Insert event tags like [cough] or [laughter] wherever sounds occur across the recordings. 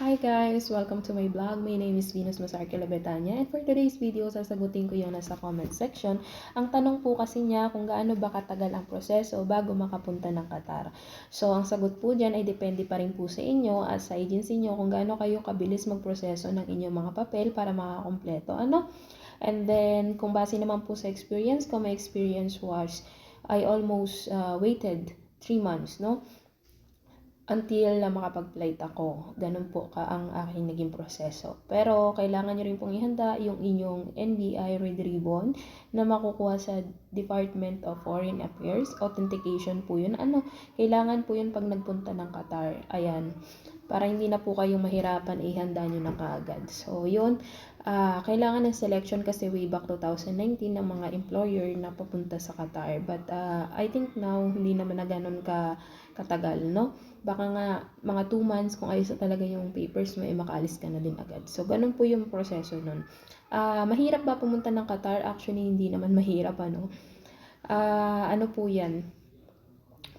Hi guys! Welcome to my vlog. My name is Venus Masarkila Betania and for today's video, sasagutin ko yung nasa comment section. Ang tanong po kasi niya kung gaano ba katagal ang proseso bago makapunta ng Qatar. So, ang sagot po dyan ay depende pa rin po sa inyo at sa agency nyo kung gaano kayo kabilis magproseso ng inyong mga papel para makakompleto. Ano? And then, kung base naman po sa experience ko, my experience was I almost uh, waited 3 months, no? Until na makapag-flight ako. Ganun po ka ang aking naging proseso. Pero kailangan nyo rin pong ihanda yung inyong NBI Red Ribbon na makukuha sa Department of Foreign Affairs. Authentication po yun. Ano, kailangan po yun pag nagpunta ng Qatar. Ayan. Para hindi na po kayong mahirapan, ihanda nyo na kaagad. So, yun. Uh, kailangan ng selection kasi way back 2019 ng mga employer na papunta sa Qatar. But uh, I think now, hindi naman na ganun ka katagal, no? Baka nga mga 2 months kung ayos talaga yung papers mo, eh makaalis ka na din agad. So, ganun po yung proseso nun. Uh, mahirap ba pumunta ng Qatar? Actually, hindi naman [laughs] mahirap, ano? Uh, ano po yan?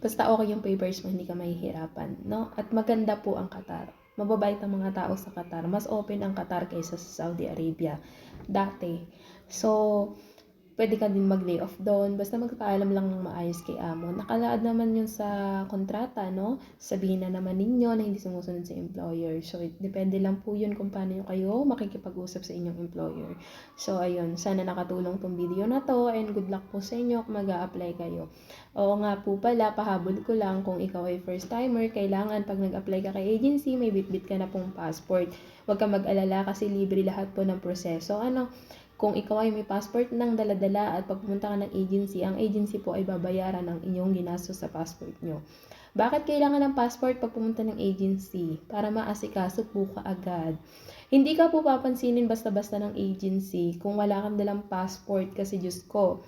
Basta okay yung papers mo, hindi ka mahihirapan, no? At maganda po ang Qatar. Mababait ang mga tao sa Qatar. Mas open ang Qatar kaysa sa Saudi Arabia. Dati. So, pwede ka din mag-lay off doon. Basta magpaalam lang ng maayos kay amo. Nakalaad naman yun sa kontrata, no? Sabihin na naman ninyo na hindi sumusunod sa employer. So, it, depende lang po yun kung paano kayo makikipag-usap sa inyong employer. So, ayun. Sana nakatulong tong video na to and good luck po sa inyo kung mag apply kayo. Oo nga po pala, pahabol ko lang kung ikaw ay first timer, kailangan pag nag-apply ka kay agency, may bitbit ka na pong passport. Huwag ka mag-alala kasi libre lahat po ng proseso. Ano? Kung ikaw ay may passport ng daladala at pagpunta ka ng agency, ang agency po ay babayaran ng inyong ginastos sa passport nyo. Bakit kailangan ng passport pag pumunta ng agency? Para maasikaso po ka agad. Hindi ka po papansinin basta-basta ng agency kung wala kang dalang passport kasi Diyos ko,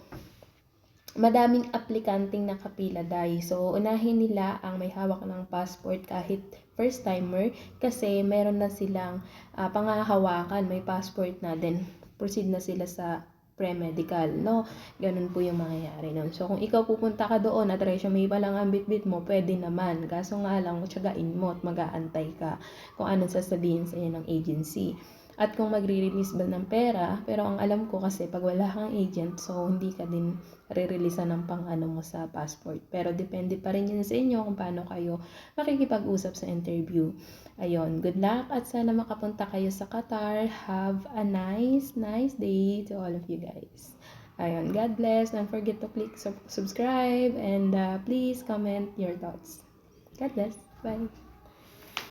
madaming aplikanting nakapila dahil. So, unahin nila ang may hawak ng passport kahit first timer kasi meron na silang uh, pangahawakan, may passport na din proceed na sila sa pre-medical, no? Ganun po yung mangyayari nun. So, kung ikaw pupunta ka doon at resume pa lang ang bit-bit mo, pwede naman. Kaso nga lang, tsagain mo at mag-aantay ka kung anong sasabihin sa inyo ng agency at kung magre-release ba ng pera. Pero ang alam ko kasi pag wala kang agent, so hindi ka din re-releasean ng pang ano mo sa passport. Pero depende pa rin yun sa inyo kung paano kayo makikipag-usap sa interview. Ayun, good luck at sana makapunta kayo sa Qatar. Have a nice, nice day to all of you guys. Ayun, God bless. Don't forget to click subscribe and uh, please comment your thoughts. God bless. Bye.